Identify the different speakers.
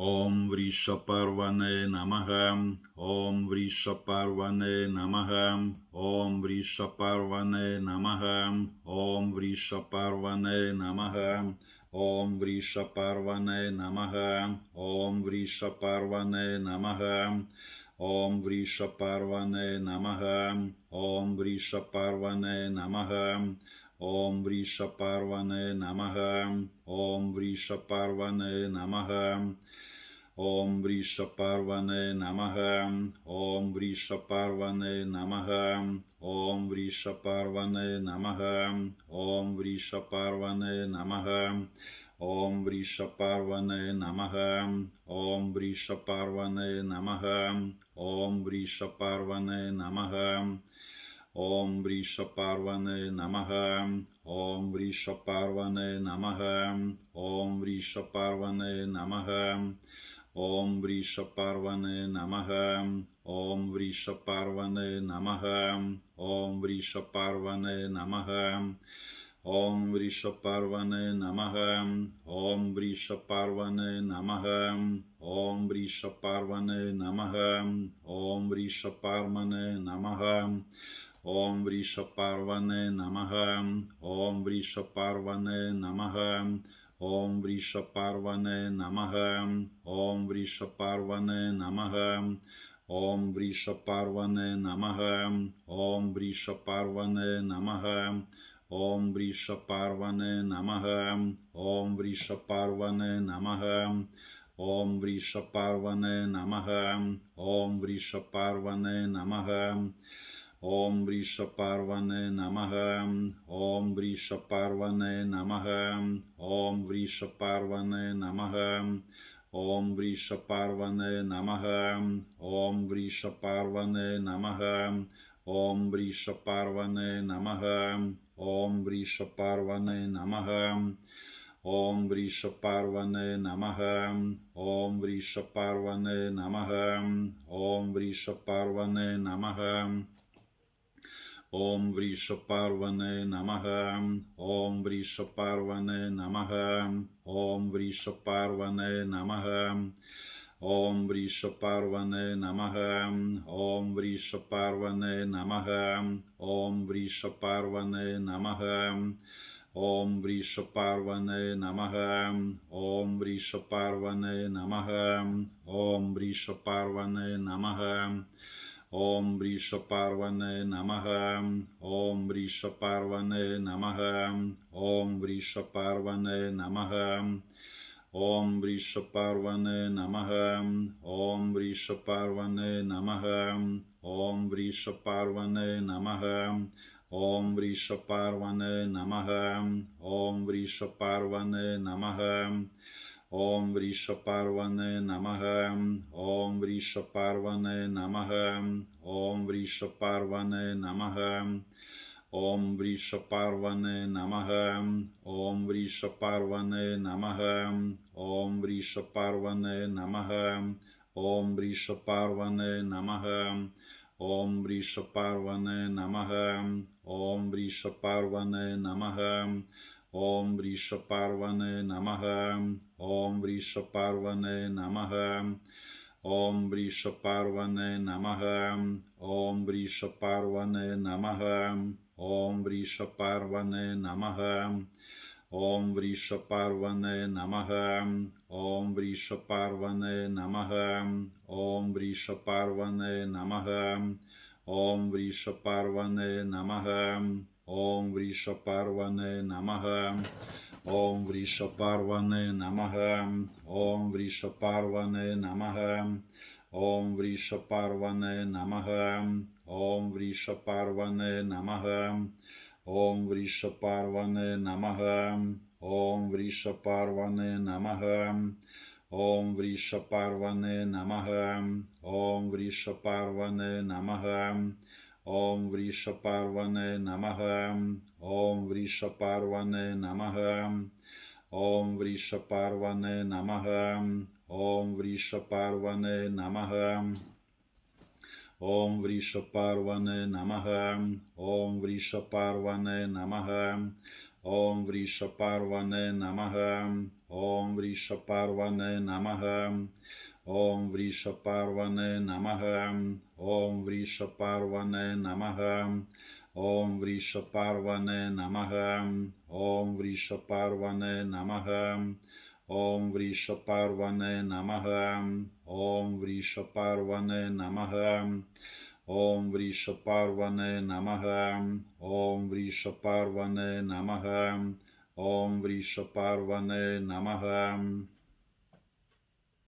Speaker 1: Ом вріша парване намагам, ом вріша парване намагам, ом вріша парване намагам, ом вріша парване намагам, ом вріша парване намагам, ом вріша парване намагам, ом вріша парване намагам, ом вріша парване намагам, Om Vrishaparvane Namaha Om Vrishaparvane Namaha Om Vrishaparvane Namaha Om Vrishaparvane Namaha Om Vrishaparvane Namaha Om Vrishaparvane Namaha Om Vrishaparvane Namaha Om Vrishaparvane Namaha Om Vrishaparvane Namaha Om Vrishaparvane Namaha Om Vrishaparvane Namaha Om Vrishaparvane Namaha Om Vrishaparvane Namaha Om Vrishaparvane Namaha Om Vrishaparvane Namaha Om Vrishaparvane Namaha Om Vrishaparvane Namaha Om Vrishaparvane Namaha Om Vrishaparvane Namaha Om Vrishaparvane Namaha Om Vrishaparvane Namaha Om Vrishaparvane Namaha Om Vrishaparvane Namaha Om Vrishaparvane Namaha Om Vrishaparvane Namaha Om Vrishaparvane Namaha Om Vrishaparvane Namaha Om Vrishaparvane Namaha Om Vrishaparvane Namaha Om Vrishaparvane Namaha Om Vrishaparvane Namaha Om Vrishaparvane Namaha ॐ व्रीषपार्वणे नमः ॐ व्रीषपार्वणे नमः ॐ व्रीषपार्वणे नमः ॐ व्रीषपार्वणे नमः ॐ व्रीषपार्वणे नमः ॐ व्रीषपार्वणे नमः ॐ व्रीषपार्वणे नमः ॐ व्रीषपार्वणे नमः ॐ व्रीषपार्वणे नमः ॐ व्रीषपार्वणे नमः Ом Врішапарване намага, Ом Врішапарване намага, Ом Врішапарване намага. Ом Врішапарване намага, Ом Врішапарване намага, Ом Врішапарване намага. Ом Врішапарване намага, Ом Врішапарване намага, Ом Врішапарване намага. ॐ वृषपार्वणे नमः ॐ वृषपार्वणे नमः ॐ वृषपार्वणे नमः ॐ वृषपार्वणे नमः ॐ वृषपार्वणे नमः ॐ वृषपार्वणे नमः ॐ वृषपार्वणे नमः ॐ वृषपार्वणे नमः Om Vrishaparvane Namaha Om Vrishaparvane Namaha Om Vrishaparvane Namaha Om Vrishaparvane Namaha Om Vrishaparvane Namaha Om Vrishaparvane Namaha Om Vrishaparvane Namaha Om Vrishaparvane Namaha Om Vrishaparvane Namaha Om Vrishaparvane Namaha Om Vrishaparvane Namaha Om Vrishaparvane Namaha Om Vrishaparvane Namaha Om Vrishaparvane Namaha Om Vrishaparvane Namaha Om Vrishaparvane Namaha Om Vrishaparvane Namaha Om Vrishaparvane Namaha Om Vrishaparvane Namaha Om Vrishaparvane Namaha Om Vrishaparvane Namaha Om Vrishaparvane Namaha Om Vrishaparvane Namaha Om Vrishaparvane Namaha Om Vrishaparvane Namaha Om Vrishaparvane Namaha Om Vrishaparvane Namaha Om Vrishaparvane Namaha Om Vrishaparvane Namaha Om Vrishaparvane Namaha Om Vrisha Parvane Namaha. Om Vrisha Parvane Namaha. Om Vrisha Parvane Namaha. Om Vrisha Parvane Namaha. Om Vrisha Parvane Namaha. Om Vrisha Parvane Namaha. Om Vrisha Parvane Namaha. Om Vrisha Parvane Namaha. ॐ व्रीषपार्वणे नमः ॐ व्रीषपार्वणे नमः ॐ व्रीषपार्वणे नमः ॐ व्रीषपार्वणे नमः ॐ व्रीषपार्वणे नमः ॐ व्रीषपार्वणे नमः ॐ व्रीषपार्वणे नमः ॐ व्रीषपार्वणे नमः ॐ व्रीषपार्वणे नमः